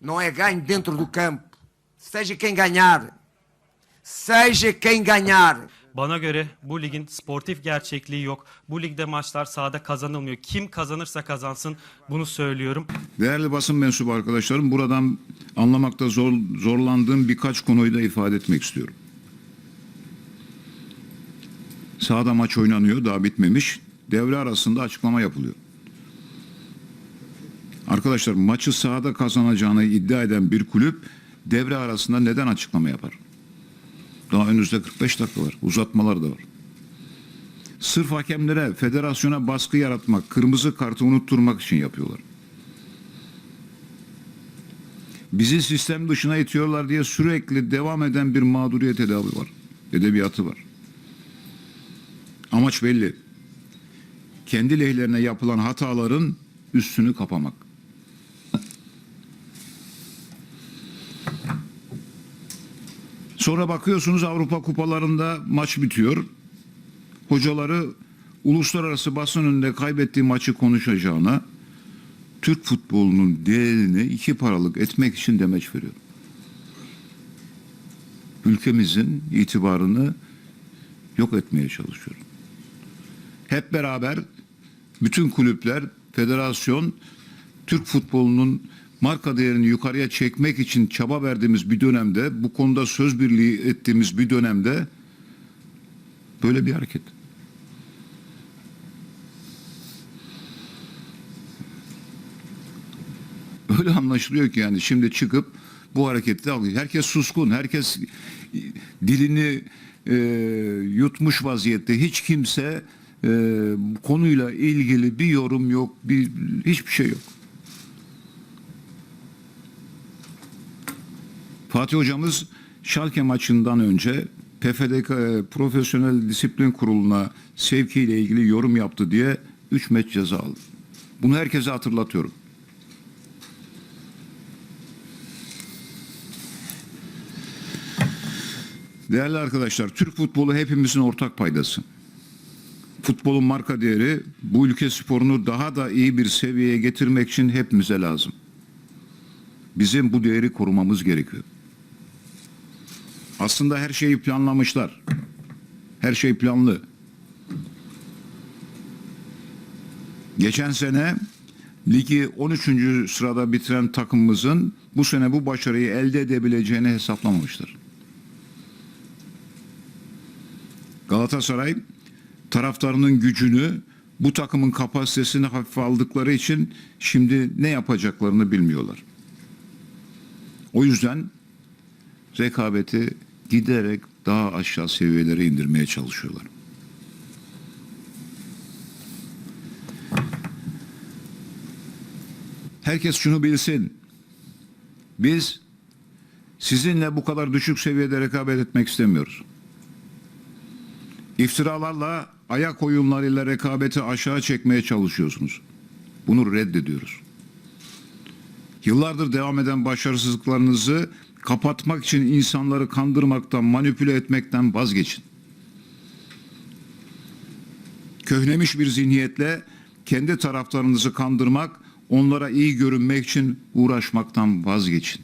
não é ganho dentro do campo. Seja quem ganhar, seja quem ganhar, Bana göre bu ligin sportif gerçekliği yok. Bu ligde maçlar sahada kazanılmıyor. Kim kazanırsa kazansın bunu söylüyorum. Değerli basın mensubu arkadaşlarım buradan anlamakta zor, zorlandığım birkaç konuyu da ifade etmek istiyorum. Sahada maç oynanıyor daha bitmemiş. Devre arasında açıklama yapılıyor. Arkadaşlar maçı sahada kazanacağını iddia eden bir kulüp devre arasında neden açıklama yapar? Daha önümüzde 45 dakika var. Uzatmalar da var. Sırf hakemlere, federasyona baskı yaratmak, kırmızı kartı unutturmak için yapıyorlar. Bizi sistem dışına itiyorlar diye sürekli devam eden bir mağduriyet edebiyatı var. Edebiyatı var. Amaç belli. Kendi lehlerine yapılan hataların üstünü kapamak. Sonra bakıyorsunuz Avrupa kupalarında maç bitiyor. Hocaları uluslararası basın önünde kaybettiği maçı konuşacağına Türk futbolunun değerini iki paralık etmek için demeç veriyor. Ülkemizin itibarını yok etmeye çalışıyor. Hep beraber bütün kulüpler, federasyon Türk futbolunun marka değerini yukarıya çekmek için çaba verdiğimiz bir dönemde, bu konuda söz birliği ettiğimiz bir dönemde böyle bir hareket. Öyle anlaşılıyor ki yani şimdi çıkıp bu harekette. Herkes suskun, herkes dilini e, yutmuş vaziyette. Hiç kimse e, konuyla ilgili bir yorum yok, bir hiçbir şey yok. Fatih hocamız Schalke maçından önce PFDK e, Profesyonel Disiplin Kurulu'na sevkiyle ilgili yorum yaptı diye 3 maç ceza aldı. Bunu herkese hatırlatıyorum. Değerli arkadaşlar, Türk futbolu hepimizin ortak paydası. Futbolun marka değeri bu ülke sporunu daha da iyi bir seviyeye getirmek için hepimize lazım. Bizim bu değeri korumamız gerekiyor. Aslında her şeyi planlamışlar. Her şey planlı. Geçen sene ligi 13. sırada bitiren takımımızın bu sene bu başarıyı elde edebileceğini hesaplamamışlar. Galatasaray taraftarının gücünü bu takımın kapasitesini hafife aldıkları için şimdi ne yapacaklarını bilmiyorlar. O yüzden rekabeti giderek daha aşağı seviyelere indirmeye çalışıyorlar. Herkes şunu bilsin. Biz sizinle bu kadar düşük seviyede rekabet etmek istemiyoruz. İftiralarla, ayak oyunlarıyla rekabeti aşağı çekmeye çalışıyorsunuz. Bunu reddediyoruz. Yıllardır devam eden başarısızlıklarınızı kapatmak için insanları kandırmaktan, manipüle etmekten vazgeçin. Köhnemiş bir zihniyetle kendi taraftarınızı kandırmak, onlara iyi görünmek için uğraşmaktan vazgeçin.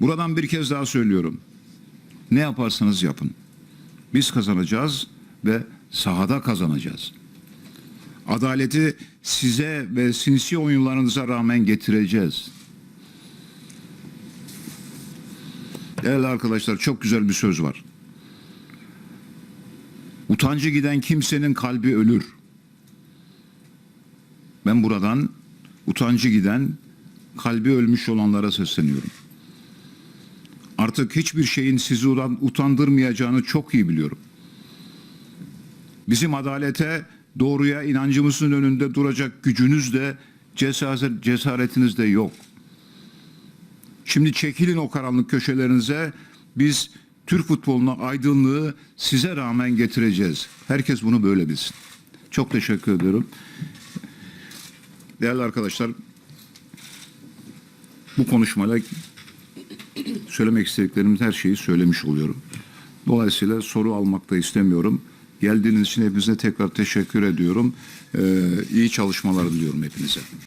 Buradan bir kez daha söylüyorum. Ne yaparsanız yapın. Biz kazanacağız ve sahada kazanacağız. Adaleti size ve sinsi oyunlarınıza rağmen getireceğiz. Değerli arkadaşlar çok güzel bir söz var. Utancı giden kimsenin kalbi ölür. Ben buradan utancı giden kalbi ölmüş olanlara sesleniyorum. Artık hiçbir şeyin sizi utandırmayacağını çok iyi biliyorum. Bizim adalete, doğruya inancımızın önünde duracak gücünüz de cesaret, cesaretiniz de yok. Şimdi çekilin o karanlık köşelerinize. Biz Türk futboluna aydınlığı size rağmen getireceğiz. Herkes bunu böyle bilsin. Çok teşekkür ediyorum. Değerli arkadaşlar, bu konuşmayla söylemek istediklerim her şeyi söylemiş oluyorum. Dolayısıyla soru almak da istemiyorum. Geldiğiniz için hepinize tekrar teşekkür ediyorum. Ee, iyi çalışmalar diliyorum hepinize.